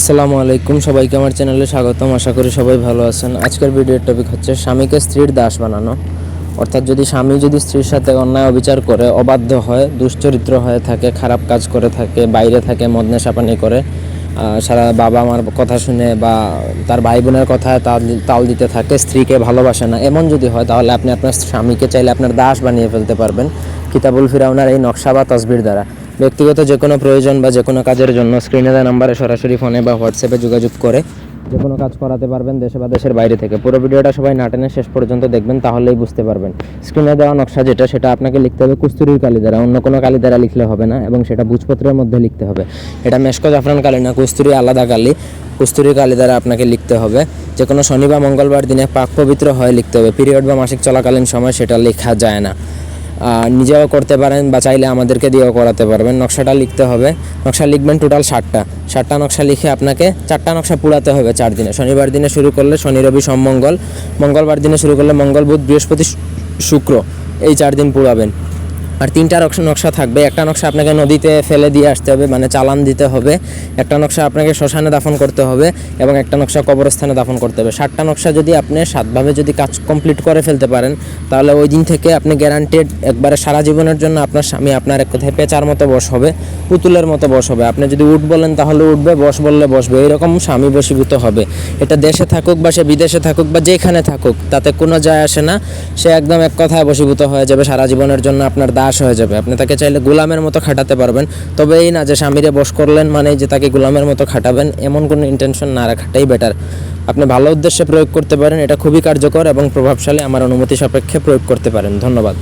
আসসালামু আলাইকুম, সবাইকে আমার চ্যানেলে স্বাগতম। আশা করি সবাই ভালো আছেন। আজকের ভিডিওর টপিক হচ্ছে স্বামীকে স্ত্রীর দাস বানানো। অর্থাৎ যদি স্বামী যদি স্ত্রীর সাথে অন্যায় অবিচার করে, অবাধ্য হয়, দুশ্চরিত্র হয়ে থাকে, খারাপ কাজ করে থাকে, বাইরে থাকে, মদ নেশাপানি করে সারা বাবা মার কথা শুনে বা তার ভাই বোনের কথায় তাল তাল দিতে থাকে, স্ত্রীকে ভালোবাসে না, এমন যদি হয়, তাহলে আপনি আপনার স্বামীকে চাইলে আপনার দাস বানিয়ে ফেলতে পারবেন। কিতাবুল ফিরাউনার এই নকশা বা তসবির দ্বারা। ব্যক্তিগত যে কোনো প্রয়োজন বা যে কোনো কাজের জন্য স্ক্রিনে দেওয়া নাম্বারে সরাসরি ফোনে বা হোয়াটসঅ্যাপে যোগাযোগ করে যে কোনো কাজ করাতে পারবেন দেশে বা দেশের বাইরে থেকে। পুরো ভিডিওটা সবাই নাটেনে শেষ পর্যন্ত দেখবেন, তাহলেই বুঝতে পারবেন। স্ক্রিনে দেওয়া নকশা যেটা, সেটা আপনাকে লিখতে হবে কুস্তুরির কালি দ্বারা। অন্য কোনো কালি দ্বারা লিখলে হবে না এবং সেটা বুঝপত্রের মধ্যে লিখতে হবে। এটা মেশকো জাফরান কালি না, কুস্তুরি আলাদা কালি। কুস্তুরি কালি দ্বারা আপনাকে লিখতে হবে। যে কোনো শনি বা মঙ্গলবার দিনে পাক পবিত্র হয়ে লিখতে হবে। পিরিয়ড বা মাসিক চলাকালীন সময় সেটা লেখা যায় না। নিজেও করতে পারেন বা চাইলে আমাদেরকে দিয়েও করাতে পারবেন। নকশাটা লিখতে হবে। নকশা লিখবেন টোটাল ষাটটা। ষাটটা নকশা লিখে আপনাকে চারটা নকশা পুরাতে হবে চার দিনে। শনিবার দিনে শুরু করলে শনি, রবি, সোম, মঙ্গল। মঙ্গলবার দিনে শুরু করলে মঙ্গল, বুধ, বৃহস্পতি শুক্র এই চার দিন পুরাবেন। আর তিনটা নকশা থাকবে। একটা নকশা আপনাকে নদীতে ফেলে দিয়ে আসতে হবে মানে চালান দিতে হবে। একটা নকশা আপনাকে শ্মশানে দাফন করতে হবে এবং একটা নকশা কবরস্থানে দাফন করতে হবে। সাতটা নকশা যদি আপনি সাতভাবে যদি কাজ কমপ্লিট করে ফেলতে পারেন, তাহলে ওই দিন থেকে আপনি গ্যারান্টেড একবারে সারা জীবনের জন্য আপনার স্বামী আপনার এক কথায় পেঁচার মতো বস হবে, পুতুলের মতো বস হবে। আপনি যদি উঠ বলেন, তাহলে উঠবে, বস বললে বসবে। এরকম স্বামী বসীভূত হবে। এটা দেশে থাকুক বা সে বিদেশে থাকুক বা যেখানে থাকুক, তাতে কোনো যায় আসে না। সে একদম এক কথায় বসীভূত হয়ে যাবে সারা জীবনের জন্য আপনার দাস হয়ে যাবে। আপনি তাকে চাইলে গোলামের মতো খাটাতে পারবেন। তবে এই না যে স্বামীরে বস করলেন মানে যে তাকে গোলামের মতো খাটাবেন, এমন কোনো ইন্টেনশন না রাখাটাই বেটার আপনি ভালো উদ্দেশ্যে প্রয়োগ করতে পারেন, এটা খুবই কার্যকর এবং প্রভাবশালী। আমার অনুমতি সাপেক্ষে প্রয়োগ করতে পারেন। ধন্যবাদ।